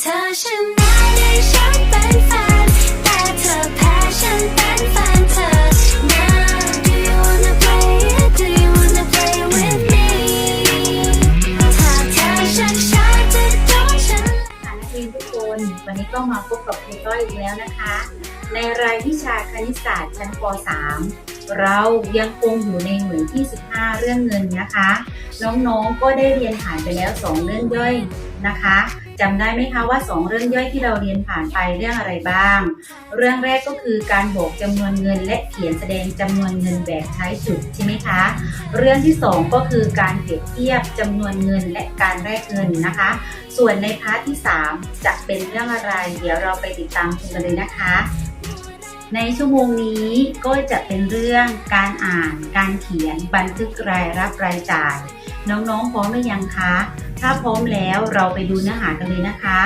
เธอชนะได้ฉันเป็นแฟน แต่เธอแพ้ฉันเป็นแฟนเธอนะ Do you wanna play it Do you wanna play with me ถ้าเธอชักช้าจะโดนฉันค่ะนักเรียนทุกคนวันนี้ก็มาพบกับครูต้อยอีกแล้วนะคะ ในรายวิชาคณิตศาสตร์ชั้นป .3 เรายังคงอยู่ในหน่วยที่ 15 เรื่องเงินนะคะ น้องๆก็ได้เรียนผ่านไปแล้ว 2 เรื่องย่อยนะคะ จำได้ไหมคะว่า 2 เรื่องย่อยที่เราเรียนผ่านไปเรื่องอะไรบ้าง เรื่องแรกก็คือการบวกจำนวนเงินและเขียนแสดงจำนวนเงินแบบใช้จุดใช่ไหมคะ เรื่องที่ 2 ก็คือการเปรียบเทียบจำนวนเงินและการแลกเงินนะคะ ส่วนในพาร์ทที่ 3 จะเป็นเรื่องอะไร เดี๋ยวเราไปติดตามชมกันเลยนะคะในชั่วโมงนี้ก็จะเป็นเรื่องการอ่าน การเขียน บันทึกรายรับรายจ่าย น้องๆ พร้อมหรือยังคะ ถ้าพร้อมแล้วเราไปดูเนื้อหากันเลยนะคะ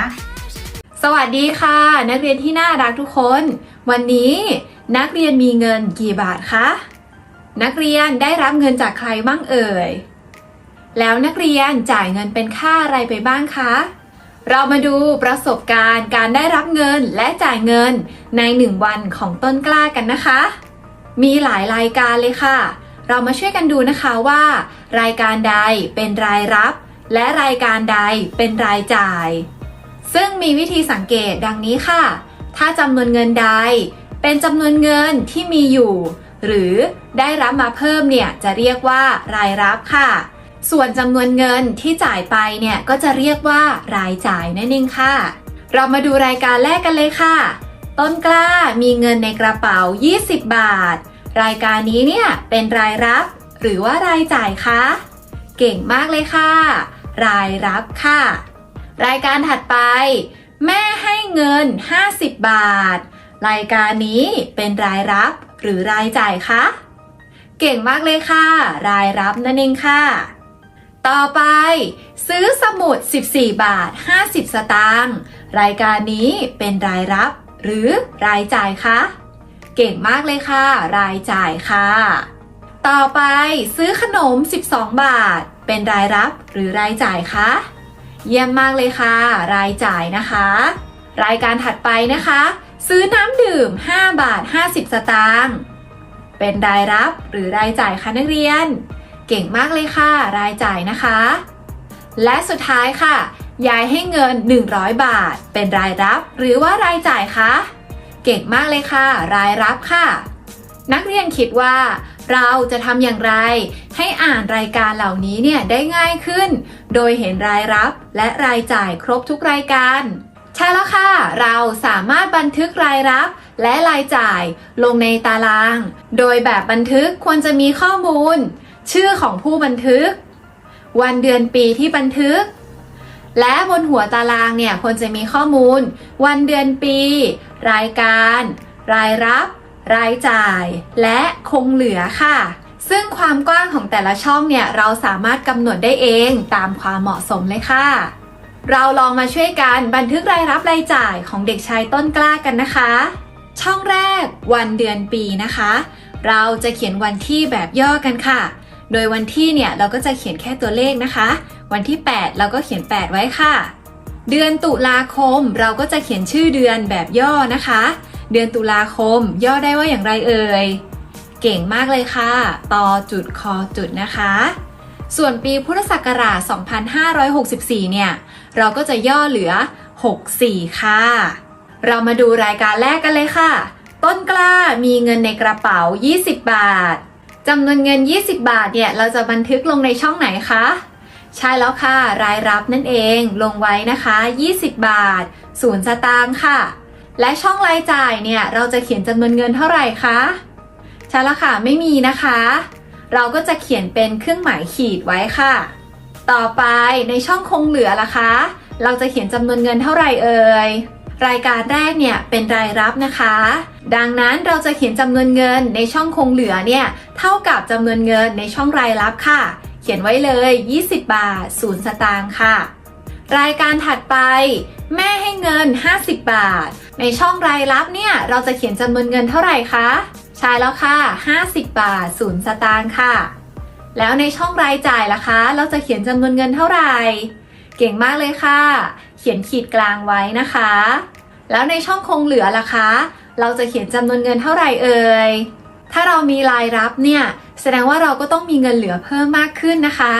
สวัสดีค่ะ นักเรียนที่น่ารักทุกคน วันนี้นักเรียนมีเงินกี่บาทคะนักเรียนได้รับเงินจากใครบ้างเอ่ย แล้วนักเรียนจ่ายเงินเป็นค่าอะไรไปบ้างคะ เรามาดูประสบการณ์การได้รับเงินและจ่ายเงินในหนึ่งวันของต้นกล้ากันนะคะ มีหลายรายการเลยค่ะ เรามาช่วยกันดูนะคะว่า รายการใดเป็นรายรับ และรายการใดเป็นรายจ่าย ซึ่งมีวิธีสังเกตดังนี้ค่ะ ถ้าจำนวนเงินใด เป็นจำนวนเงินที่มีอยู่ หรือได้รับมาเพิ่มเนี่ยจะเรียกว่ารายรับค่ะ ส่วนจำนวนเงินที่จ่ายไปเนี่ยก็จะเรียกว่ารายจ่ายนั่นเองค่ะ เรามาดูรายการแรกกันเลยค่ะ ต้นกล้ามีเงินในกระเป๋า 20 บาท รายการนี้เนี่ยเป็นรายรับ หรือว่ารายจ่ายคะเก่งมากเลยค่ะ รายรับค่ะ รายการถัดไป แม่ให้เงิน 50 บาท รายการนี้เป็นรายรับ หรือรายจ่ายคะเก่งมากเลยค่ะ รายรับนั่นเองค่ะ ต่อไปซื้อสมุด 14 บาท 50 สตางค์ รายการนี้เป็นรายรับ หรือรายจ่ายคะ เก่งมากเลยค่ะ รายจ่ายค่ะ ต่อไปซื้อขนม 12 บาท เป็นรายรับหรือรายจ่ายคะเยี่ยมมากเลยค่ะ รายจ่ายนะคะ รายการถัดไปนะคะ ซื้อน้ำดื่ม 5 บาท 50 สตางค์เป็นรายรับหรือรายจ่ายคะนักเรียน เก่งมากเลยค่ะ รายจ่ายนะคะ และสุดท้ายค่ะ ยายให้เงิน 100 บาท เป็นรายรับหรือว่ารายจ่ายคะ เก่งมากเลยค่ะ รายรับค่ะ นักเรียนคิดว่า เราจะทำอย่างไร ให้อ่านรายการเหล่านี้เนี่ยได้ง่ายขึ้น โดยเห็นรายรับและรายจ่ายครบทุกรายการ ใช่แล้วค่ะ เราสามารถบันทึกรายรับและรายจ่ายลงในตาราง โดยแบบบันทึกควรจะมีข้อมูล ชื่อของผู้บันทึก วันเดือนปีที่บันทึก และบนหัวตารางเนี่ยควรจะมีข้อมูล วันเดือนปี รายการ รายรับ รายจ่าย และคงเหลือค่ะ ซึ่งความกว้างของแต่ละช่องเนี่ยเราสามารถกำหนดได้เองตามความเหมาะสมเลยค่ะ เราลองมาช่วยกันบันทึกรายรับรายจ่ายของเด็กชายต้นกล้ากันนะคะ ช่องแรก วันเดือนปีนะคะ เราจะเขียนวันที่แบบย่อกันค่ะ โดยวันที่เนี่ยเราก็จะเขียนแค่ตัวเลขนะคะ วันที่ 8 เราก็เขียน 8 ไว้ค่ะ เดือนตุลาคมเราก็จะเขียนชื่อเดือนแบบย่อนะคะ เดือนตุลาคมย่อได้ว่าอย่างไรเอ่ย เก่งมากเลยค่ะตอจุดคอจุดนะคะ ส่วนปีพุทธศักราช 2564 เนี่ย เราก็จะย่อเหลือ 64 ค่ะ เรามาดูรายการแรกกันเลยค่ะ ต้นกล้ามีเงินในกระเป๋า 20 บาทจำนวนเงิน 20 บาทเนี่ย เราจะบันทึกลงในช่องไหนคะ ใช่แล้วค่ะ รายรับนั่นเองลงไว้นะคะ 20 บาทศูนย์สตางค์ค่ะ และช่องรายจ่ายเนี่ยเราจะเขียนจำนวนเงินเท่าไหร่คะใช่แล้วค่ะไม่มีนะคะ เราก็จะเขียนเป็นเครื่องหมายขีดไว้ค่ะ ต่อไปในช่องคงเหลือล่ะคะ เราจะเขียนจำนวนเงินเท่าไหร่เอ่ยรายการแรกเนี่ยเป็นรายรับนะคะ ดังนั้นเราจะเขียนจำนวนเงินในช่องคงเหลือเนี่ยเท่ากับจำนวนเงินในช่องรายรับค่ะ เขียนไว้เลย 20 บาท 0 สตางค์ค่ะ รายการถัดไป แม่ให้เงิน 50 บาท ในช่องรายรับเนี่ยเราจะเขียนจำนวนเงินเท่าไหร่คะ ใช่แล้วค่ะ 50 บาท 0 สตางค์ค่ะ แล้วในช่องรายจ่ายล่ะคะ เราจะเขียนจำนวนเงินเท่าไหร่ เก่งมากเลยค่ะ เขียนขีดกลางไว้นะคะ แล้วในช่องคงเหลือล่ะคะ เราจะเขียนจำนวนเงินเท่าไหร่เอ่ยถ้าเรามีรายรับเนี่ย แสดงว่าเราก็ต้องมีเงินเหลือเพิ่มมากขึ้นนะคะ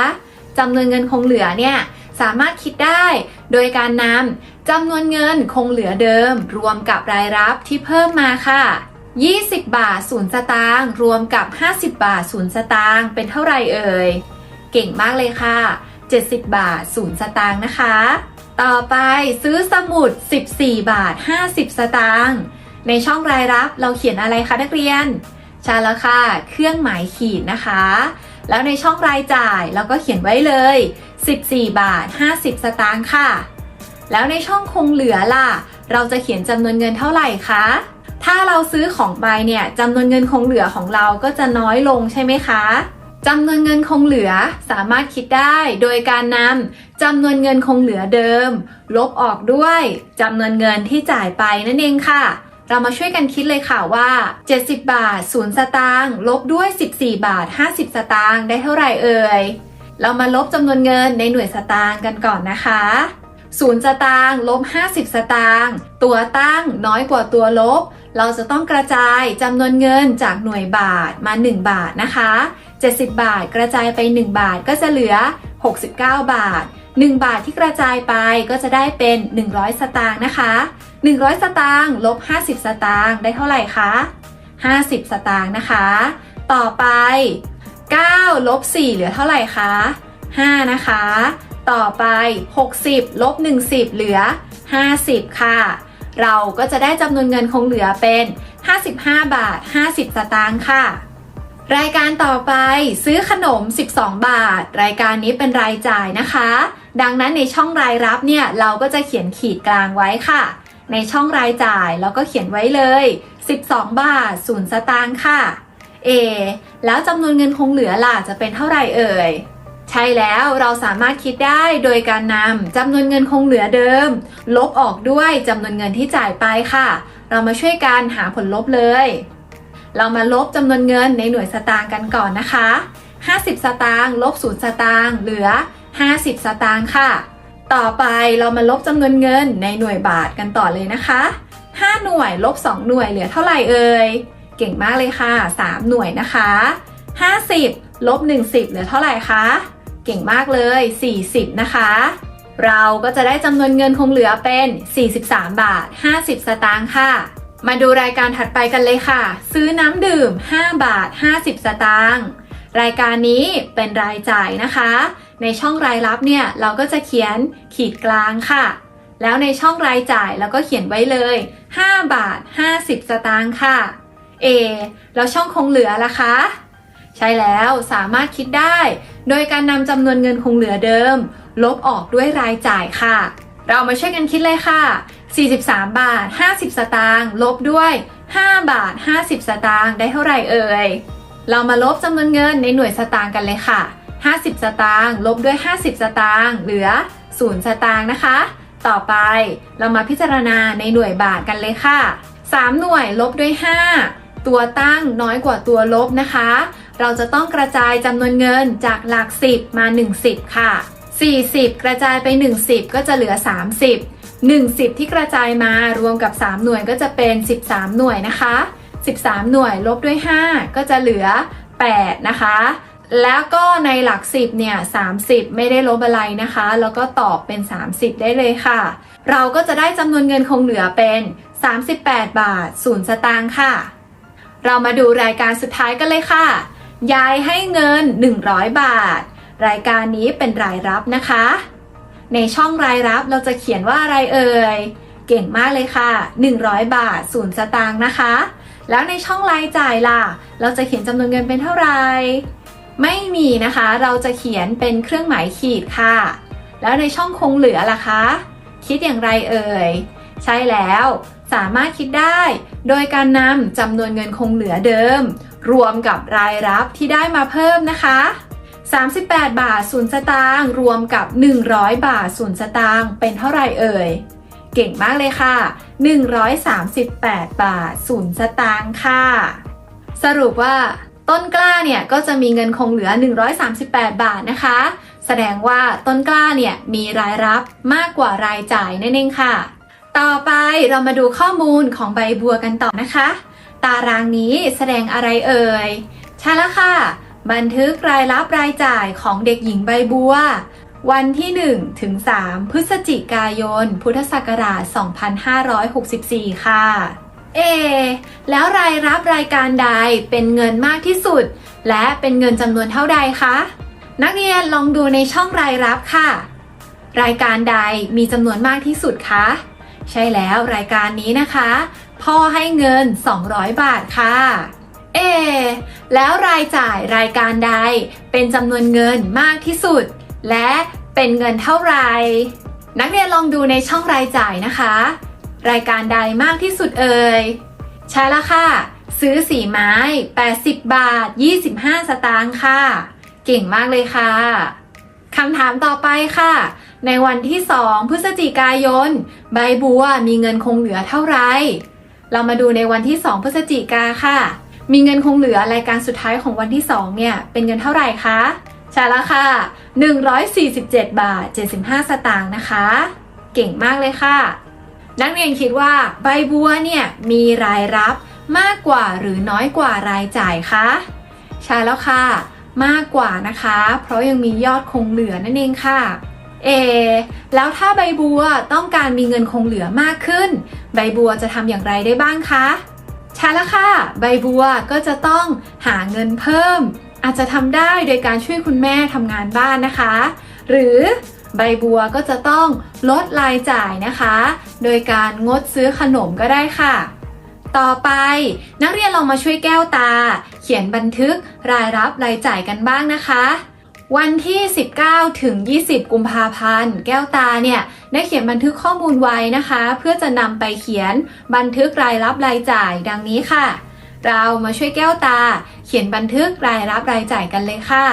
จำนวนเงินคงเหลือเนี่ยสามารถคิดได้ โดยการนำจำนวนเงินคงเหลือเดิม รวมกับรายรับที่เพิ่มมาค่ะ 20 บาทศูนย์สตางค์รวมกับ 50 บาทศูนย์สตางค์เป็นเท่าไรเอ่ย เก่งมากเลยค่ะ 70 บาทศูนย์สตางค์นะคะ ต่อไปซื้อสมุด 14 บาท 50 สตางค์ในช่องรายรับเราเขียนอะไรคะนักเรียน ใช่แล้วค่ะ เครื่องหมายขีดนะคะ แล้วในช่องรายจ่ายเราก็เขียนไว้เลย 14 บาท 50 สตางค์ค่ะ แล้วในช่องคงเหลือล่ะ เราจะเขียนจำนวนเงินเท่าไหร่คะ ถ้าเราซื้อของไปเนี่ยจำนวนเงินคงเหลือของเราก็จะน้อยลงใช่ไหมคะจำนวนเงินคงเหลือสามารถคิดได้โดยการนำจำนวนเงินคงเหลือเดิม ลบออกด้วยจำนวนเงินที่จ่ายไปนั่นเองค่ะ เรามาช่วยกันคิดเลยค่ะว่า 70 บาท 0 สตางค์ลบด้วย 14 บาท 50 สตางค์ได้เท่าไหร่เอ่ย เรามาลบจำนวนเงินในหน่วยสตางค์กันก่อนนะคะ 0 สตางค์ลบ 50 สตางค์ตัวตั้งน้อยกว่าตัวลบ เราจะต้องกระจายจำนวนเงินจากหน่วยบาทมา 1 บาทนะคะ 70 บาทกระจายไป 1 บาทก็จะเหลือ 69 บาท 1 บาทที่กระจายไปก็จะได้เป็น 100 สตางค์นะคะ 100 สตางค์ลบ 50 สตางค์ได้เท่าไหร่คะ 50 สตางค์นะคะ ต่อไป 9 ลบ 4 เหลือเท่าไหร่คะ 5 นะคะ ต่อไป 60 ลบ 10 เหลือ 50 ค่ะ เราก็จะได้จำนวนเงินคงเหลือเป็น 55 บาท 50 สตางค์ค่ะ รายการต่อไปซื้อขนม 12 บาท รายการนี้เป็นรายจ่ายนะคะ ดังนั้นในช่องรายรับเนี่ย เราก็จะเขียนขีดกลางไว้ค่ะ ในช่องรายจ่ายเราก็เขียนไว้เลย 12 บาทศูนย์สตางค์ค่ะ เอ แล้วจำนวนเงินคงเหลือล่ะจะเป็นเท่าไหร่เอ่ย ใช่แล้วเราสามารถคิดได้โดยการนำจำนวนเงินคงเหลือเดิม ลบออกด้วยจำนวนเงินที่จ่ายไปค่ะ เรามาช่วยกันหาผลลบเลย เรามาลบจำนวนเงินในหน่วยสตางค์กันก่อนนะคะ 50 สตางค์ลบ0สตางค์เหลือ 50 สตางค์ค่ะ ต่อไปเรามาลบจำนวนเงินในหน่วยบาทกันต่อเลยนะคะ 5 หน่วยลบ 2 หน่วยเหลือเท่าไหร่เอ่ย เก่งมากเลยค่ะ 3 หน่วยนะคะ 50ลบ10เหลือเท่าไหร่คะ เก่งมากเลย 40 นะคะ เราก็จะได้จำนวนเงินคงเหลือเป็น 43 บาท 50 สตางค์ค่ะ มาดูรายการถัดไปกันเลยค่ะ ซื้อน้ำดื่ม 5 บาท 50 สตางค์ รายการนี้เป็นรายจ่ายนะคะ ในช่องรายรับเนี่ยเราก็จะเขียนขีดกลางค่ะ แล้วในช่องรายจ่ายเราก็เขียนไว้เลย 5 บาท 50 สตางค์ค่ะ A แล้วช่องคงเหลือล่ะคะ ใช่แล้วสามารถคิดได้ โดยการนำจำนวนเงินคงเหลือเดิม ลบออกด้วยรายจ่ายค่ะ เรามาช่วยกันคิดเลยค่ะ 43 บาท 50 สตางค์ลบด้วย 5 บาท 50 สตางค์ได้เท่าไหร่เอ่ย เรามาลบจำนวนเงินในหน่วยสตางค์กันเลยค่ะ 50 สตางค์ลบด้วย 50 สตางค์เหลือ 0 สตางค์นะคะ ต่อไปเรามาพิจารณาในหน่วยบาทกันเลยค่ะ 3 หน่วยลบด้วย 5 ตัวตั้งน้อยกว่าตัวลบนะคะ เราจะต้องกระจายจำนวนเงินจากหลัก 10 มา 10 ค่ะ 40 กระจายไป 10 ก็จะเหลือ 30 10 ที่กระจายมารวมกับ 3 หน่วยก็จะเป็น 13 หน่วยนะคะ 13 หน่วยลบด้วย 5 ก็จะเหลือ 8 นะคะ แล้วก็ในหลัก10เนี่ย30 ไม่ได้ลบอะไรนะคะ แล้วก็ตอบเป็น 30 ได้เลยค่ะ เราก็จะได้จำนวนเงินคงเหลือเป็น 38 บาท0สตางค์ค่ะ เรามาดูรายการสุดท้ายกันเลยค่ะ ยายให้เงิน 100 บาท รายการนี้เป็นรายรับนะคะ ในช่องรายรับเราจะเขียนว่าอะไรเอ่ย เก่งมากเลยค่ะ 100 บาท0สตางค์นะคะ แล้วในช่องรายจ่ายล่ะ เราจะเขียนจำนวนเงินเป็นเท่าไหร่ ไม่มีนะคะ เราจะเขียนเป็นเครื่องหมายขีดค่ะ แล้วในช่องคงเหลือล่ะคะ คิดอย่างไรเอ่ย ใช่แล้ว สามารถคิดได้ โดยการนำจำนวนเงินคงเหลือเดิม รวมกับรายรับที่ได้มาเพิ่มนะคะ 38 บาท0สตางค์รวมกับ 100 บาท0สตางค์เป็นเท่าไหร่เอ่ย เก่งมากเลยค่ะ 138 บาท0สตางค์ค่ะ สรุปว่า ต้นกล้าเนี่ยก็จะมีเงินคงเหลือ 138 บาทนะคะ แสดงว่าต้นกล้าเนี่ยมีรายรับมากกว่ารายจ่ายนั่นเองค่ะ ต่อไปเรามาดูข้อมูลของใบบัวกันต่อนะคะ ตารางนี้แสดงอะไรเอ่ย ใช่แล้วค่ะ บันทึกรายรับรายจ่ายของเด็กหญิงใบบัว วันที่ 1 ถึง 3 พฤศจิกายน พุทธศักราช 2564 ค่ะ เอ แล้วรายรับรายการใดเป็นเงินมากที่สุด และเป็นเงินจำนวนเท่าใดคะ นักเรียนลองดูในช่องรายรับค่ะ รายการใดมีจำนวนมากที่สุดคะ ใช่แล้วรายการนี้นะคะ พ่อให้เงิน 200 บาทค่ะ เอ แล้วรายจ่ายรายการใดเป็นจำนวนเงินมากที่สุด และเป็นเงินเท่าไหร่นักเรียนลองดูในช่องรายจ่ายนะคะ รายการใดมากที่สุดเอ่ย ใช่แล้วค่ะ ซื้อสีไม้ 80 บาท 25 สตางค์ค่ะ เก่งมากเลยค่ะคำถามต่อไปค่ะ ในวันที่ 2 พฤศจิกายน ใบบัวมีเงินคงเหลือเท่าไหร่ เรามาดูในวันที่ 2 พฤศจิกาค่ะ มีเงินคงเหลือรายการสุดท้ายของวันที่ 2 เนี่ย เป็นเงินเท่าไหร่คะใช่แล้วค่ะ 147 บาท 75 สตางค์นะคะ เก่งมากเลยค่ะ นักเรียนคิดว่าใบบัวเนี่ยมีรายรับมากกว่าหรือน้อยกว่ารายจ่ายคะใช่แล้วค่ะ มากกว่านะคะ เพราะยังมียอดคงเหลือนั่นเองค่ะเอแล้วถ้าใบบัวต้องการมีเงินคงเหลือมากขึ้น ใบบัวจะทำอย่างไรได้บ้างคะใช่แล้วค่ะ ใบบัวก็จะต้องหาเงินเพิ่ม อาจจะทำได้โดยการช่วยคุณแม่ทำงานบ้านนะคะ หรือ ใบบัวก็จะต้องลดรายจ่ายนะคะ โดยการงดซื้อขนมก็ได้ค่ะ ต่อไปนักเรียนลองมาช่วยแก้วตา เขียนบันทึกรายรับรายจ่ายกันบ้างนะคะ วันที่ 19 ถึง 20 กุมภาพันธ์ แก้วตาเนี่ยได้เขียนบันทึกข้อมูลไว้นะคะ เพื่อจะนำไปเขียนบันทึกรายรับรายจ่ายดังนี้ค่ะ เรามาช่วยแก้วตา เขียนบันทึกรายรับรายจ่ายกันเลยค่ะ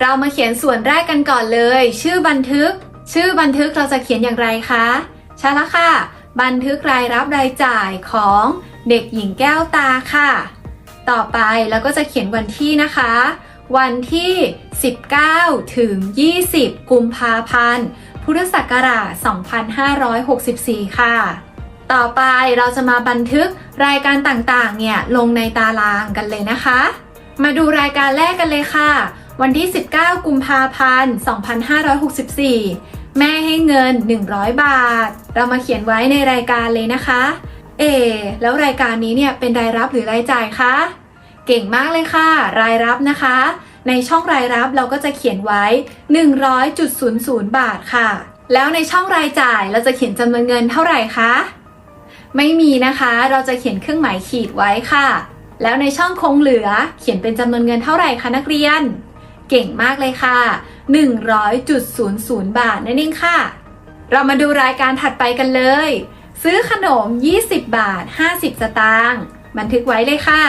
เรามาเขียนส่วนแรกกันก่อนเลย ชื่อบันทึก ชื่อบันทึกเราจะเขียนอย่างไรคะใช่แล้วค่ะ บันทึกรายรับรายจ่ายของเด็กหญิงแก้วตาค่ะ ต่อไปเราก็จะเขียนวันที่นะคะ วันที่ 19 ถึง 20 กุมภาพันธ์ พุทธศักราช 2564 ค่ะ ต่อไปเราจะมาบันทึกรายการต่างๆ เนี่ยลงในตารางกันเลยนะคะ มาดูรายการแรกกันเลยค่ะ วันที่ 19 กุมภาพันธ์ 2564 แม่ให้เงิน 100 บาท เรามาเขียนไว้ในรายการเลยนะคะ เอ แล้วรายการนี้เนี่ยเป็นรายรับหรือรายจ่ายคะ เก่งมากเลยค่ะ รายรับนะคะ ในช่องรายรับเราก็จะเขียนไว้ 100.00 บาทค่ะ แล้วในช่องรายจ่ายเราจะเขียนจำนวนเงินเท่าไหร่คะ ไม่มีนะคะ เราจะเขียนเครื่องหมายขีดไว้ค่ะ แล้วในช่องคงเหลือเขียนเป็นจำนวนเงินเท่าไหร่คะนักเรียน เก่งมากเลยค่ะ 100.00 บาทนั่นเองค่ะ เรามาดูรายการถัดไปกันเลย ซื้อขนม 20 บาท 50 สตางค์บันทึกไว้เลยค่ะ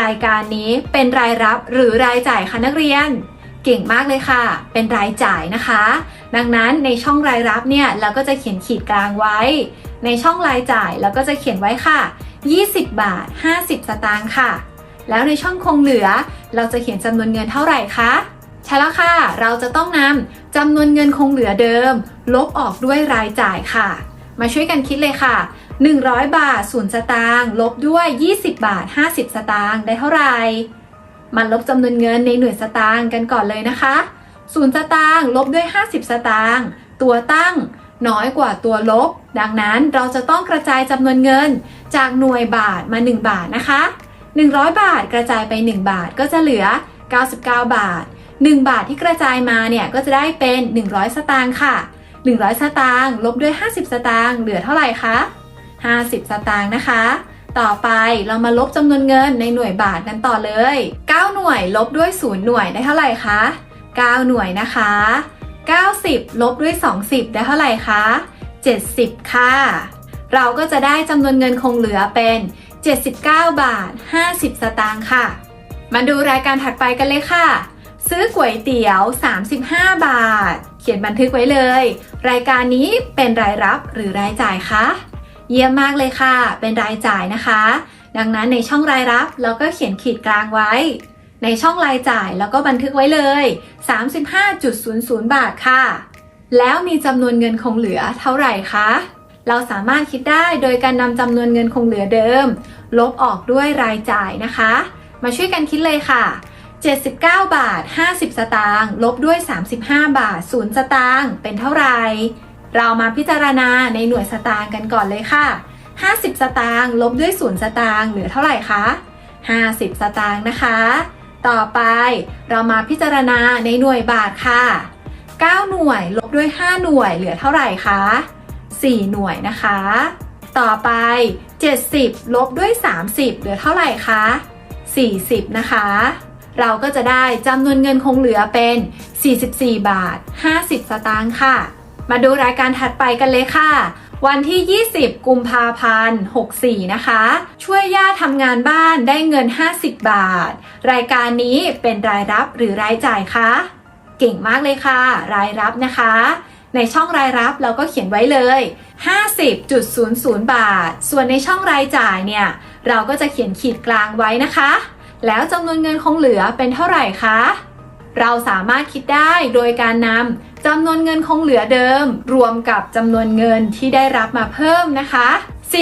รายการนี้เป็นรายรับหรือรายจ่ายคะนักเรียน เก่งมากเลยค่ะ เป็นรายจ่ายนะคะ ดังนั้นในช่องรายรับเนี่ยเราก็จะเขียนขีดกลางไว้ ในช่องรายจ่ายเราก็จะเขียนไว้ค่ะ 20 บาท 50 สตางค์ค่ะ แล้วในช่องคงเหลือ เราจะเขียนจำนวนเงินเท่าไหร่คะใช่แล้วค่ะ เราจะต้องนำจำนวนเงินคงเหลือเดิม ลบออกด้วยรายจ่ายค่ะ มาช่วยกันคิดเลยค่ะ 100 บาท0สตางค์ลบด้วย 20 บาท 50 สตางค์ได้เท่าไหร่มาลบจำนวนเงินในหน่วยสตางค์กันก่อนเลยนะคะ0สตางค์ลบด้วย 50 สตางค์ตัวตั้ง น้อยกว่าตัวลบ ดังนั้นเราจะต้องกระจายจำนวนเงินจากหน่วยบาทมา 1 บาทนะคะ 100 บาทกระจายไป 1 บาทก็จะเหลือ 99 บาท 1 บาทที่กระจายมาเนี่ยก็จะได้เป็น 100 สตางค์ค่ะ 100 สตางค์ลบด้วย 50 สตางค์เหลือเท่าไหร่คะ50 สตางค์นะคะ ต่อไปเรามาลบจำนวนเงินในหน่วยบาทกันต่อเลย 9 หน่วยลบด้วย 0 หน่วยได้เท่าไหร่คะ 9 หน่วยนะคะ 90 ลบด้วย 20 ได้เท่าไหร่คะ 70 ค่ะ เราก็จะได้จำนวนเงินคงเหลือเป็น 79 บาท 50 สตางค์ค่ะ มาดูรายการถัดไปกันเลยค่ะ ซื้อก๋วยเตี๋ยว 35 บาท เขียนบันทึกไว้เลย รายการนี้เป็นรายรับหรือรายจ่ายคะเยี่ยมมากเลยค่ะ เป็นรายจ่ายนะคะ ดังนั้นในช่องรายรับเราก็เขียนขีดกลางไว้ ในช่องรายจ่ายแล้วก็บันทึกไว้เลย 35.00 บาทค่ะ แล้วมีจำนวนเงินคงเหลือเท่าไหร่คะเราสามารถคิดได้โดยการนำจำนวนเงินคงเหลือเดิม ลบออกด้วยรายจ่ายนะคะ มาช่วยกันคิดเลยค่ะ 79 บาท 50 สตางค์ลบด้วย 35 บาท 0 สตางค์เป็นเท่าไหร่เรามาพิจารณาในหน่วยสตางค์กันก่อนเลยค่ะ 50 สตางค์ลบด้วย 0 สตางค์เหลือเท่าไหร่คะ 50 สตางค์นะคะ ต่อไปเรามาพิจารณาในหน่วยบาทค่ะ 9 หน่วยลบด้วย 5 หน่วยเหลือเท่าไหร่คะ 4 หน่วยนะคะ ต่อไป 70 ลบด้วย 30 เหลือเท่าไหร่คะ 40 นะคะ เราก็จะได้จำนวนเงินคงเหลือเป็น 44 บาท 50 สตางค์ค่ะ มาดูรายการถัดไปกันเลยค่ะ วันที่ 20 กุมภาพันธ์ 64 นะคะ ช่วยย่าทำงานบ้านได้เงิน 50 บาท รายการนี้เป็นรายรับหรือรายจ่ายคะ เก่งมากเลยค่ะ รายรับนะคะ ในช่องรายรับเราก็เขียนไว้เลย 50.00 บาท ส่วนในช่องรายจ่ายเนี่ยเราก็จะเขียนขีดกลางไว้นะคะ แล้วจำนวนเงินคงเหลือเป็นเท่าไหร่คะ เราสามารถคิดได้โดยการนำจำนวนเงินคงเหลือเดิม รวมกับจำนวนเงินที่ได้รับมาเพิ่มนะคะ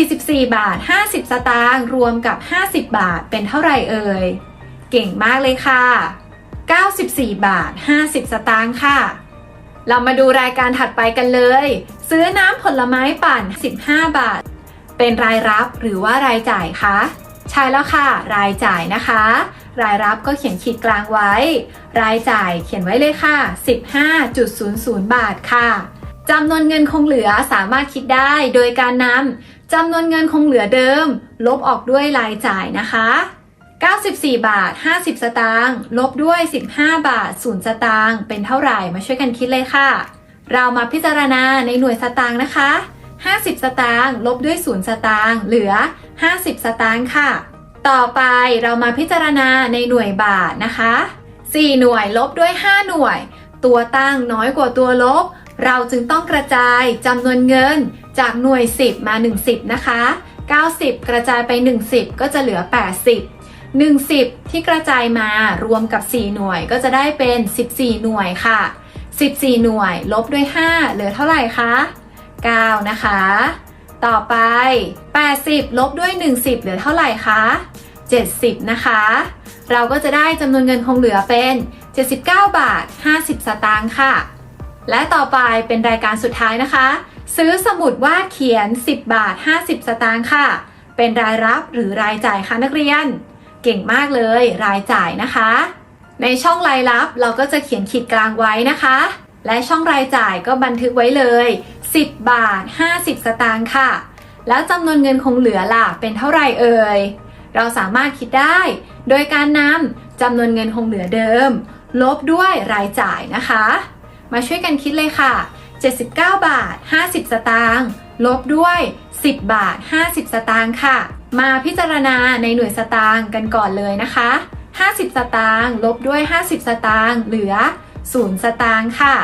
44 บาท 50 สตางค์รวมกับ 50 บาทเป็นเท่าไหร่เอ่ย เก่งมากเลยค่ะ 94 บาท 50 สตางค์ค่ะ เรามาดูรายการถัดไปกันเลย ซื้อน้ำผลไม้ปั่น 15 บาท เป็นรายรับหรือว่ารายจ่ายคะใช่แล้วค่ะ รายจ่ายนะคะ รายรับก็เขียนขีดกลางไว้ รายจ่ายเขียนไว้เลยค่ะ 15.00 บาทค่ะจำนวนเงินคงเหลือสามารถคิดได้โดยการนำจำนวนเงินคงเหลือเดิม ลบออกด้วยรายจ่ายนะคะ 94 บาท 50 สตางค์ลบด้วย 15 บาท 0 สตางค์เป็นเท่าไหร่มาช่วยกันคิดเลยค่ะ เรามาพิจารณาในหน่วยสตางค์นะคะ 50 สตางค์ลบด้วย 0 สตางค์เหลือ 50 สตางค์ค่ะ ต่อไปเรามาพิจารณาในหน่วยบาทนะคะ 4 หน่วยลบด้วย 5 หน่วย ตัวตั้งน้อยกว่าตัวลบ เราจึงต้องกระจายจำนวนเงินจากหน่วย 10 มา 10นะคะ 90 กระจายไป 10ก็จะเหลือ 80 10 ที่กระจายมารวมกับ 4 หน่วยก็จะได้เป็น 14 หน่วยค่ะ 14 หน่วย ลบด้วย 5 เหลือเท่าไหร่คะ9 นะคะ ต่อไป 80 ลบด้วย 10 เหลือเท่าไหร่คะ70 นะคะ เราก็จะได้จำนวนเงินคงเหลือเป็น 79 บาท 50 สตางค์ค่ะ และต่อไปเป็นรายการสุดท้ายนะคะ ซื้อสมุดวาดเขียน 10 บาท 50 สตางค์ค่ะ เป็นรายรับหรือรายจ่ายคะนักเรียน เก่งมากเลย รายจ่ายนะคะ ในช่องรายรับเราก็จะเขียนขีดกลางไว้นะคะ และช่องรายจ่ายก็บันทึกไว้เลย 10 บาท 50 สตางค์ค่ะ แล้วจำนวนเงินคงเหลือล่ะเป็นเท่าไหร่เอ่ย เราสามารถคิดได้ โดยการนำจำนวนเงินคงเหลือเดิม ลบด้วยรายจ่ายนะคะ มาช่วยกันคิดเลยค่ะ 79 บาท 50 สตางค์ลบด้วย 10 บาท 50 สตางค์ค่ะ มาพิจารณาในหน่วยสตางค์กันก่อนเลยนะคะ 50 สตางค์ลบด้วย 50 สตางค์เหลือ 0 สตางค์ค่ะ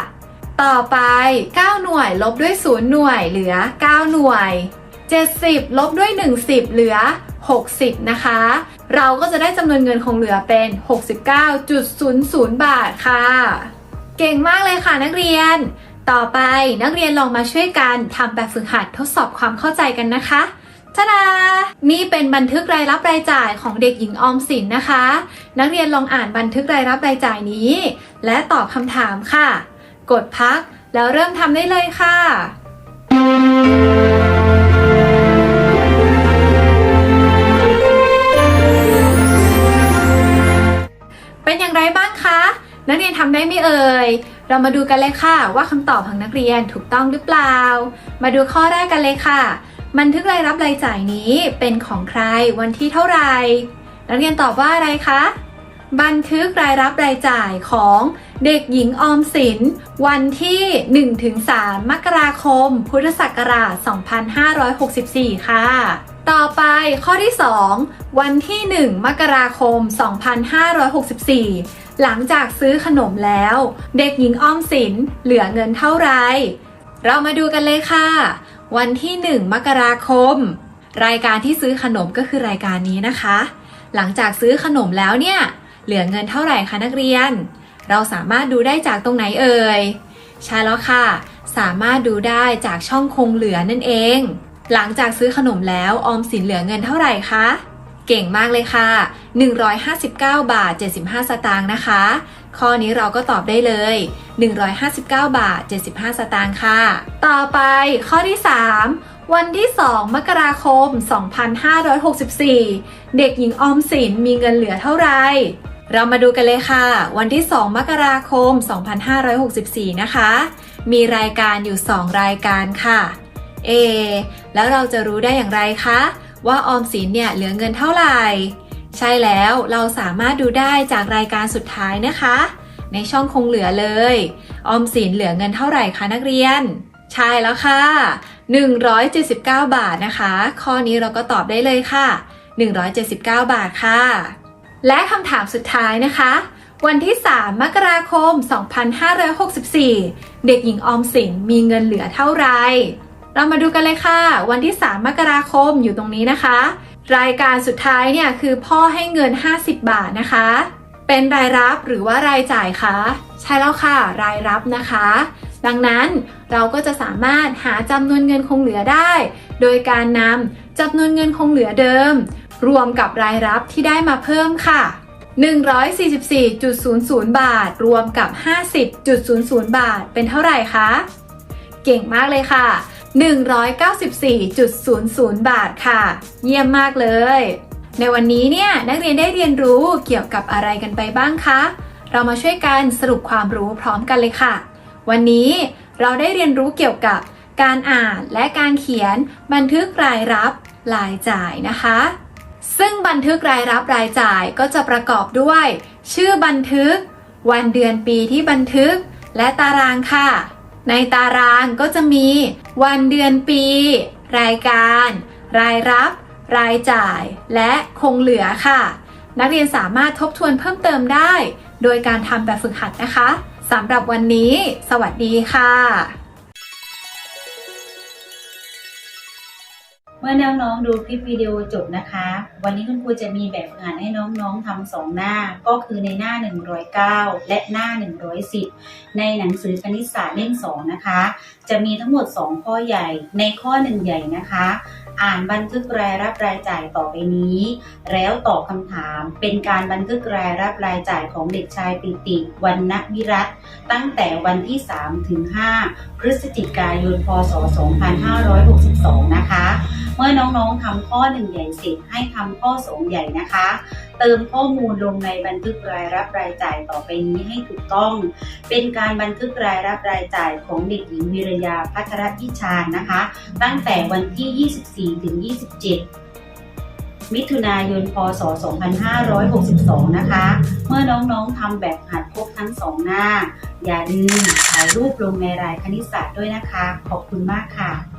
ต่อไป 9 หน่วยลบด้วย 0 หน่วยเหลือ 9 หน่วย 70 ลบด้วย 10 เหลือ 60 นะคะ เราก็จะได้จำนวนเงินคงเหลือเป็น 69.00 บาทค่ะ เก่งมากเลยค่ะนักเรียน ต่อไปนักเรียนลองมาช่วยกันทำแบบฝึกหัดทดสอบความเข้าใจกันนะคะ ทะดานี่เป็นบันทึกรายรับรายจ่ายของเด็กหญิงออมสินนะคะ นักเรียนลองอ่านบันทึกรายรับรายจ่ายนี้ และตอบคำถามค่ะ กดพักแล้วเริ่มทำได้เลยค่ะเป็นอย่างไรบ้างคะ นักเรียนทำได้ไหมเอ่ย เรามาดูกันเลยค่ะว่าคำตอบของนักเรียนถูกต้องหรือเปล่า มาดูข้อแรกกันเลยค่ะ บันทึกรายรับรายจ่ายนี้เป็นของใครวันที่เท่าไหร่นักเรียนตอบว่าอะไรคะ บันทึกรายรับรายจ่ายของเด็กหญิงออมสิน วันที่ 1-3 มกราคม พุทธศักราช 2564 ค่ะ ต่อไปข้อที่ 2 วันที่ 1 มกราคม 2564 หลังจากซื้อขนมแล้ว เด็กหญิงออมสินเหลือเงินเท่าไร เรามาดูกันเลยค่ะ วันที่ 1 มกราคม รายการที่ซื้อขนมก็คือรายการนี้นะคะ หลังจากซื้อขนมแล้วเนี่ย เหลือเงินเท่าไหร่คะนักเรียน เราสามารถดูได้จากตรงไหนเอ่ย ใช่แล้วค่ะ สามารถดูได้จากช่องคงเหลือนั่นเอง หลังจากซื้อขนมแล้วออมสินเหลือเงินเท่าไหร่คะ เก่งมากเลยค่ะ 159 บาท 75 สตางค์นะคะ ข้อนี้เราก็ตอบได้เลย 159 บาท 75 สตางค์ค่ะ ต่อไปข้อที่ 3วันที่ 2 มกราคม 2564 เด็กหญิงออมสินมีเงินเหลือเท่าไหร่ เรามาดูกันเลยค่ะ วันที่ 2 มกราคม 2564 นะคะ มีรายการอยู่ 2 รายการค่ะ เอ แล้วเราจะรู้ได้อย่างไรคะ ว่าออมสินเนี่ยเหลือเงินเท่าไหร่ ใช่แล้วเราสามารถดูได้จากรายการสุดท้ายนะคะ ในช่องคงเหลือเลย ออมสินเหลือเงินเท่าไหร่คะนักเรียน ใช่แล้วค่ะ 179 บาทนะคะ ข้อนี้เราก็ตอบได้เลยค่ะ 179 บาทค่ะ และคำถามสุดท้ายนะคะ วันที่ 3 มกราคม 2564 เด็กหญิงออมสินมีเงินเหลือเท่าไหร่เรามาดูกันเลยค่ะ วันที่ 3 มกราคมอยู่ตรงนี้นะคะ รายการสุดท้ายเนี่ยคือพ่อให้เงิน 50 บาทนะคะ เป็นรายรับหรือว่ารายจ่ายคะใช่แล้วค่ะ รายรับนะคะ ดังนั้นเราก็จะสามารถหาจำนวนเงินคงเหลือได้ โดยการนำจำนวนเงินคงเหลือเดิม รวมกับรายรับที่ได้มาเพิ่มค่ะ 144.00 บาท รวมกับ 50.00 บาท เป็นเท่าไหร่คะ เก่งมากเลยค่ะ 194.00 บาทค่ะ เยี่ยมมากเลย ในวันนี้เนี่ยนักเรียนได้เรียนรู้เกี่ยวกับอะไรกันไปบ้างคะ เรามาช่วยกันสรุปความรู้พร้อมกันเลยค่ะ วันนี้เราได้เรียนรู้เกี่ยวกับการอ่านและการเขียนบันทึกรายรับรายจ่ายนะคะ ซึ่งบันทึกรายรับรายจ่ายก็จะประกอบด้วย ชื่อบันทึก วันเดือนปีที่บันทึก และตารางค่ะ ในตารางก็จะมีวันเดือนปี รายการ รายรับ รายจ่าย และคงเหลือค่ะ นักเรียนสามารถทบทวนเพิ่มเติมได้ โดยการทำแบบฝึกหัดนะคะสำหรับวันนี้ สวัสดีค่ะ เมื่อน้องๆดูคลิปวิดีโอจบนะคะ วันนี้คุณครูจะมีแบบฝึกหัดให้น้องๆทำสองหน้า ก็คือในหน้า 109 และหน้า 110 ในหนังสือคณิตศาสตร์เล่ม2นะคะ จะมีทั้งหมด 2 ข้อใหญ่ ในข้อ 1 ใหญ่นะคะ อ่านบันทึกรายรับรายจ่ายต่อไปนี้ แล้วตอบคำถามเป็นการบันทึกรายรับรายจ่ายของเด็กชายปิติวันณวิรัตตั้งแต่วันที่ 3 ถึง 5 พฤศจิกายน พศ 2562 นะคะ เมื่อน้องๆทำข้อ 1 ใหญ่เสร็จให้ทำข้อ 2 ใหญ่นะคะ เติมข้อมูลลงในบันทึกรายรับรายจ่ายต่อไปนี้ให้ถูกต้อง เป็นการบันทึกรายรับรายจ่ายของเด็กหญิงวิรยาพัทรพิชานนะคะ ตั้งแต่วันที่ 24 ถึง 27มิถุนายน พศ 2562 นะคะ เมื่อน้องๆทำแบบหัดครบทั้งสองหน้า อย่าลืมถ่ายรูปลงในรายคณิตศาสตร์ด้วยนะคะ ขอบคุณมากค่ะ